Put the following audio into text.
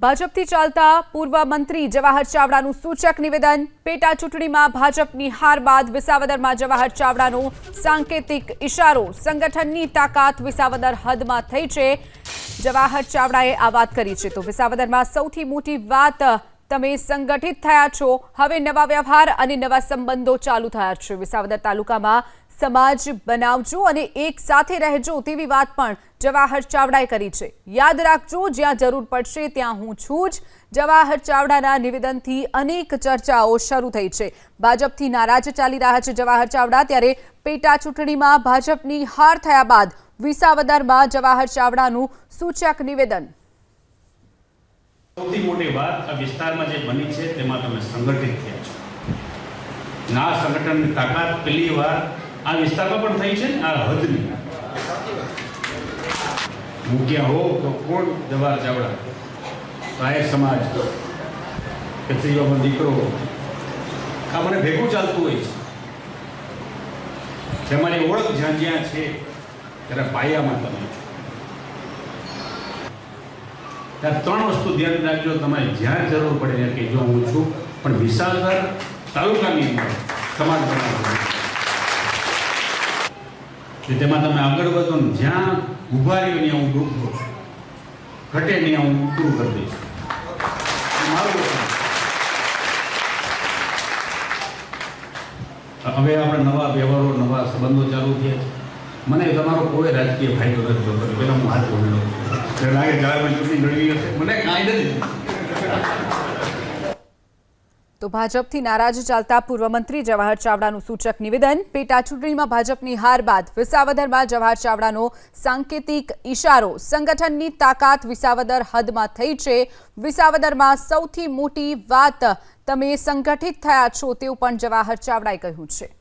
ભાજપથી ચાલતા પૂર્વ મંત્રી જવાહર ચાવડાનું સૂચક નિવેદન. પેટા ચૂંટણીમાં ભાજપની હાર બાદ વિસાવદરમાં જવાહર ચાવડાનો સાંકેતિક ઇશારો સંગઠનની તાકાત વિસાવદર હદમાં થઈ છે. જવાહર ચાવડાએ આ વાત કરી છે. તો વિસાવદરમાં સૌથી મોટી વાત, તમે સંગઠિત થયા છો. હવે નવા વ્યવહાર અને નવા સંબંધો ચાલુ થયા છે. વિસાવદર તાલુકામાં સમાજ બનાવજો અને એક સાથે રહેજો તેવી વાત પણ જવાહર ચાવડાએ કરી છે. યાદ રાખજો, જ્યાં જરૂર પડશે ત્યાં હું છું જ. જવાહર ચાવડાના નિવેદનથી અનેક ચર્ચાઓ શરૂ થઈ છે. ભાજપથી નારાજ ચાલી રહ્યા છે જવાહર ચાવડા, ત્યારે પેટા ચૂંટણીમાં ભાજપની હાર થયા બાદ વિસાવદરમાં જવાહર ચાવડાનું સૂચક નિવેદન. સૌથી મોટી વાત આ વિસ્તારમાં જે બની છે, તેમાં તમે સંગઠિત થયા છો. ના સંગઠનની તાકાત પહેલી વાર આ વિસ્તારમાં પણ થઈ છે ને? આ હદની. મૂક્યા હો તો કોણ જવાર ચાવડા? રાય સમાજ. કચરીઓમાં દીકરો આ મને ભેગું ચાલતું હોય છે. તમારી ઓળખ જ્યાં જ્યાં છે, ત્યારે પાયામાં તમે છો. ત્યાં ત્રણ વસ્તુ ધ્યાન રાખજો, તમારે જ્યાં જરૂર પડે કે જો હું છું. પણ વિશાલગઢ તાલુકાની અંદર સમાજ બનાવવાનો કે તેમાં તમે આગળ વધો ને જ્યાં ઊભા રહ્યો ત્યાં હું ડૂબતો છું. ઘટે ત્યાં હું પૂરું કરી દઈશ. હવે આપણે નવા વ્યવહારો નવા સંબંધો ચાલુ થયા છે. મને તમારો કોઈ રાજકીય ફાયદો નથી જોતો પેલા હું હાથ જોડેલો લાગે જાહેરમાં ચૂંટણી લડવી હશે. મને કાંઈ નથી. તો ભાજપથી નારાજ ચાલતા પૂર્વ મંત્રી જવાહર ચાવડાનું સૂચક નિવેદન. પેટા ચૂંટણીમાં ભાજપની હાર બાદ વિસાવદરમાં જવાહર ચાવડાનો સાંકેતિક ઇશારો સંગઠનની તાકાત વિસાવદર હદમાં થઈ છે. વિસાવદરમાં સૌથી મોટી વાત તમે સંગઠિત થયા છો તેવું પણ જવાહર ચાવડાએ કહ્યું છે.